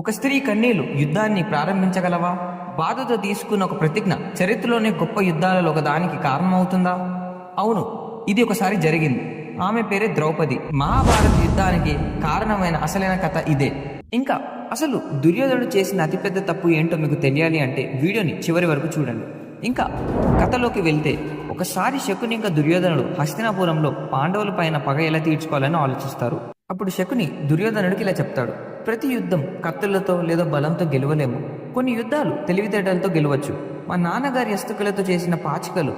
ఒక స్త్రీ కన్నీలు యుద్ధాన్ని ప్రారంభించగలవా? బాధతో తీసుకున్న ఒక ప్రతిజ్ఞ చరిత్రలోనే గొప్ప యుద్ధాలలో ఒకదానికి కారణమవుతుందా? అవును ఇది ఒకసారి జరిగింది. ఆమె పేరే ద్రౌపది. మహాభారత యుద్ధానికి కారణమైన అసలైన కథ ఇదే. ఇంకా అసలు దుర్యోధనుడు చేసిన అతిపెద్ద తప్పు ఏంటో మీకు తెలియాలి అంటే వీడియోని చివరి వరకు చూడండి. ఇంకా కథలోకి వెళ్తే ఒకసారి శకుని ఇంకా దుర్యోధనుడు హస్తినాపురంలో పాండవుల పైన పగ ఎలా తీర్చుకోవాలని ఆలోచిస్తారు? అప్పుడు శకుని దుర్యోధనుడికి ఇలా చెప్తాడు. ప్రతి యుద్ధం కత్తులతో లేదా బలంతో గెలవలేము. కొన్ని యుద్ధాలు తెలివితేటలతో గెలవచ్చు. మా నాన్నగారి ఎస్తుకలతో చేసిన పాచికలు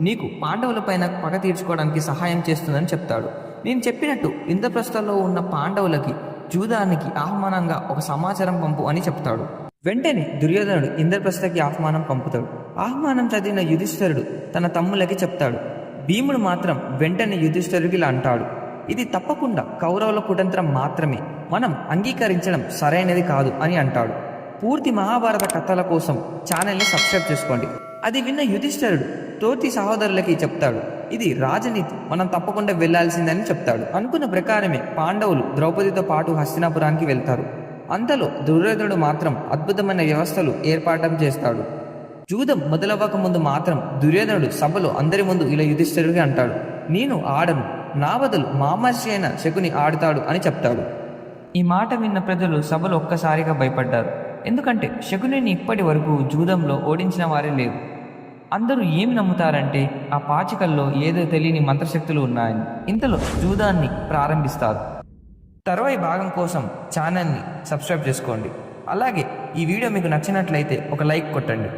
నీకు పాండవులపైన పగ తీర్చుకోవడానికి సహాయం చేస్తుందని చెప్తాడు. నేను చెప్పినట్టు ఇంద్రప్రస్థలో ఉన్న పాండవులకి జూదానికి ఆహ్వానంగా ఒక సమాచారం పంపు అని చెప్తాడు. వెంటనే దుర్యోధనుడు ఇంద్రప్రస్థకి ఆహ్వానం పంపుతాడు. ఆహ్వానం చదివిన యుధిష్ఠరుడు తన తమ్ములకి చెప్తాడు. భీముడు మాత్రం వెంటనే యుధిష్ఠరుడికి ఇలా అంటాడు. ఇది తప్పకుండా కౌరవుల కుటంత్రం మాత్రమే. మనం అంగీకరించడం సరైనది కాదు అని అంటాడు. పూర్తి మహాభారత కథల కోసం ఛానల్ని సబ్స్క్రైబ్ చేసుకోండి. అది విన్న యుధిష్ఠరుడు తోటి సహోదరులకి చెప్తాడు. ఇది రాజనీతి మనం తప్పకుండా వెళ్ళాల్సిందని చెప్తాడు. అనుకున్న ప్రకారమే పాండవులు ద్రౌపదితో పాటు హస్తినాపురానికి వెళ్తారు. అంతలో దుర్యోధనుడు మాత్రం అద్భుతమైన వ్యవస్థలు ఏర్పాటం చేస్తాడు. జూదం మొదలవ్వక ముందు మాత్రం దుర్యోధనుడు సభలో అందరి ముందు ఇలా యుధిష్ఠరుడికి అంటాడు. నేను ఆడను నా బదులు మామర్షి అయిన శకుని ఆడతాడు అని చెప్తాడు. ఈ మాట విన్న ప్రజలు సభలు ఒక్కసారిగా భయపడ్డారు. ఎందుకంటే శకునిని ఇప్పటి వరకు జూదంలో ఓడించిన వారే లేరు. అందరూ ఏమి నమ్ముతారంటే ఆ పాచికల్లో ఏదో తెలియని మంత్రశక్తులు ఉన్నాయని. ఇంతలో జూదాన్ని ప్రారంభిస్తారు. తర్వాయి భాగం కోసం ఛానల్ని సబ్స్క్రైబ్ చేసుకోండి. అలాగే ఈ వీడియో మీకు నచ్చినట్లయితే ఒక లైక్ కొట్టండి.